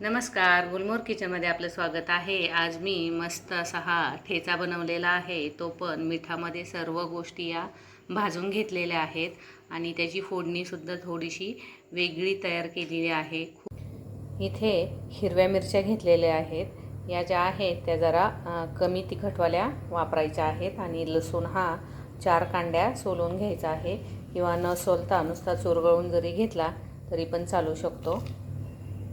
नमस्कार गुलमोर किचनमध्ये आपलं स्वागत आहे. आज मी मस्त असा हा ठेचा बनवलेला आहे. तो पण मिठामध्ये सर्व गोष्टी या भाजून घेतलेल्या आहेत आणि त्याची फोडणीसुद्धा थोडीशी वेगळी तयार केलेली आहे. इथे हिरव्या मिरच्या घेतलेल्या आहेत. या ज्या आहेत त्या जरा कमी तिखटवाल्या वापरायच्या आहेत आणि लसूण हा चार कांड्या सोलून घ्यायचा आहे. किंवा न सोलता नुसता चुरगळून जरी घेतला तरी पण चालू शकतो.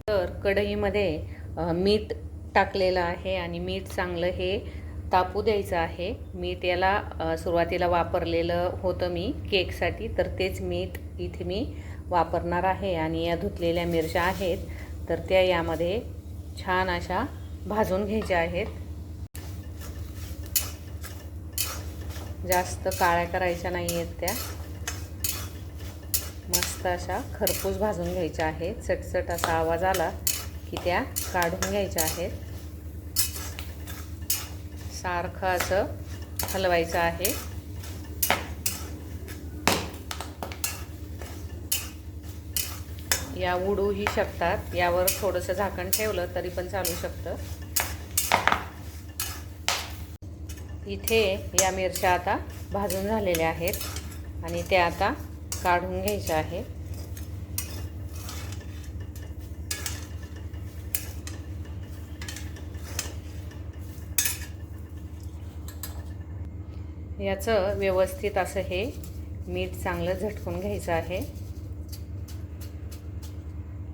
तर कढईमध्ये मीठ टाकलेलं आहे आणि मीठ चांगलं हे तापू द्यायचं आहे. मीठ याला सुरुवातीला वापरलेलं होतं मी केकसाठी तर तेच मीठ इथे मी वापरणार आहे आणि या धुतलेल्या मिरच्या आहेत तर त्या यामध्ये छान अशा भाजून घ्यायच्या आहेत. जास्त काळ्या करायच्या नाही आहेत त्या. मस्त अशा खरपूस भाजून घ्यायच्या आहेत. चटचट असा आवाज आला की त्या काढून घ्यायच्या आहेत. सारखं असं हलवायचं आहे. या उडूही शकतात. यावर थोडंसं झाकण ठेवलं तरी पण चालू शकतं. इथे या मिरच्या आता भाजून झालेल्या आहेत आणि त्या आता काढून घ्यायचं आहे. याचं व्यवस्थित असं हे मीठ चांगलं झटकून घ्यायचं आहे.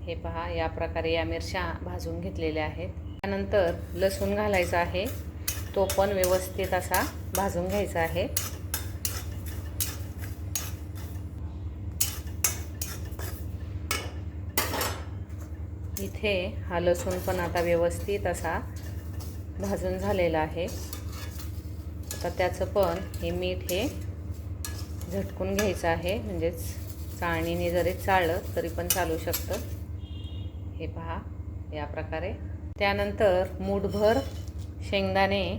हे पहा या प्रकारे या मिरच्या भाजून घेतलेल्या आहेत. त्यानंतर लसूण घालायचा आहे. तो पण व्यवस्थित असा भाजून घ्यायचा आहे. इथे हा लसूण पण आता व्यवस्थित असा भाजून झालेला आहे. आता त्याचं पण हे मीठ हे झटकून घ्यायचं आहे. म्हणजेच चाळणीने जरी चाळलं तरी पण चालू शकतं. हे पहा या प्रकारे. त्यानंतर मूठभर शेंगदाणे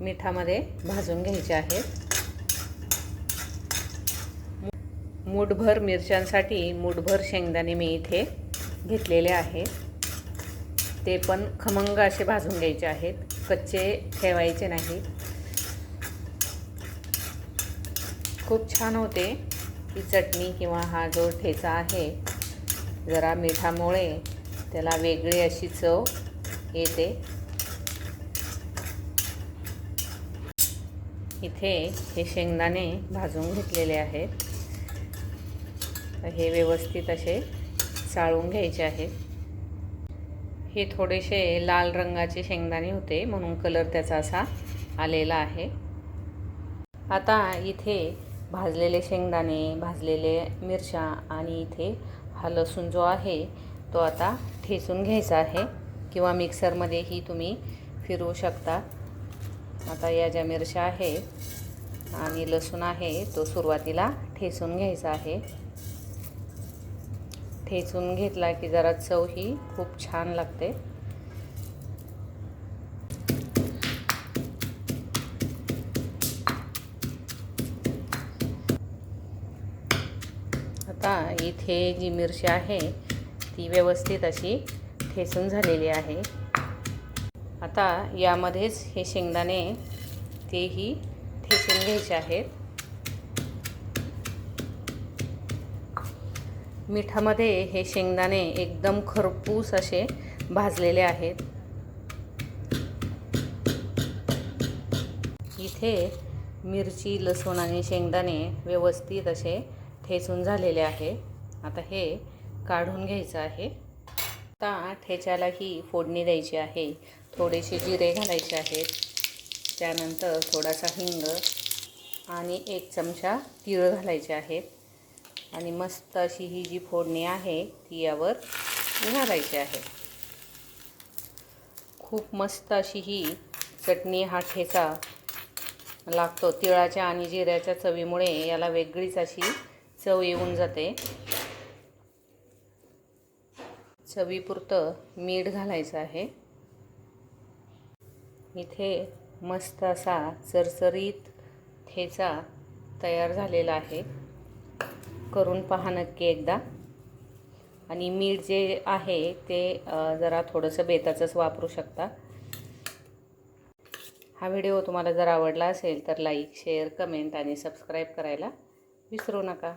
मिठामध्ये भाजून घ्यायचे आहेत. मूठभर मिरच्यांसाठी मूठभर शेंगदाणे मी इथे घेतलेले आहेत. ते पण खमंग असे भाजून घ्यायचे आहेत. कच्चे ठेवायचे नाहीत. खूप छान होते ही चटणी किंवा हा जो ठेचा आहे जरा मिठामुळे त्याला वेगळी अशी चव येते. इथे हे शेंगदाणे भाजून घेतलेले आहेत. हे व्यवस्थित असे चाळून घ्यायचे आहेत हे थोडेसे लाल रंगाचे शेंगदाणे होते म्हणून कलर त्याचा असा आलेला आहे. आता इथे भाजलेले शेंगदाणे भाजलेले मिरच्या आणि इथे हा लसूण जो आहे तो आता ठेचून घ्यायचा आहे. किंवा मिक्सरमध्येही तुम्ही फिरवू शकता. आता या ज्या मिरच्या आहेत आणि लसूण आहे तो सुरुवातीला ठेचून घ्यायचा आहे. ठेचून घेतला की जरा चव ही खूप छान लागते. आता इथे जी मिरची आहे ती व्यवस्थित अशी ठेचून झालेली आहे. आता यामध्येच हे शेंगदाणे तेही ठेचून घ्यायचे आहेत. मिठामध्ये हे शेंगदाणे एकदम खरपूस असे भाजलेले आहेत. इथे मिरची लसूण आणि शेंगदाणे व्यवस्थित असे ठेचून झालेले आहे. आता हे काढून घ्यायचं आहे. आता ठेच्यालाही फोडणी द्यायची आहे. थोडेसे जिरे घालायचे आहेत. त्यानंतर थोडासा हिंग आणि एक चमचा तीळ घालायचे आहेत. आणि मस्त अशी ही जी फोडणी आहे ती यावर घालायची आहे. खूप मस्त अशी ही चटणी हा ठेचा लागतो. तिळाच्या आणि जिऱ्याच्या चवीमुळे याला वेगळीच अशी चव येऊन जाते. चवीपुरतं मीठ घालायचं आहे. इथे मस्त असा चरचरीत ठेचा तयार झालेला आहे. करून पहा नक्की एकदा. आणि मीठ जे आहे ते जरा थोडंसं बेताचंच वापरू शकता. हा व्हिडिओ तुम्हाला जर आवडला असेल तर लाईक शेअर कमेंट आणि सबस्क्राईब करायला विसरू नका.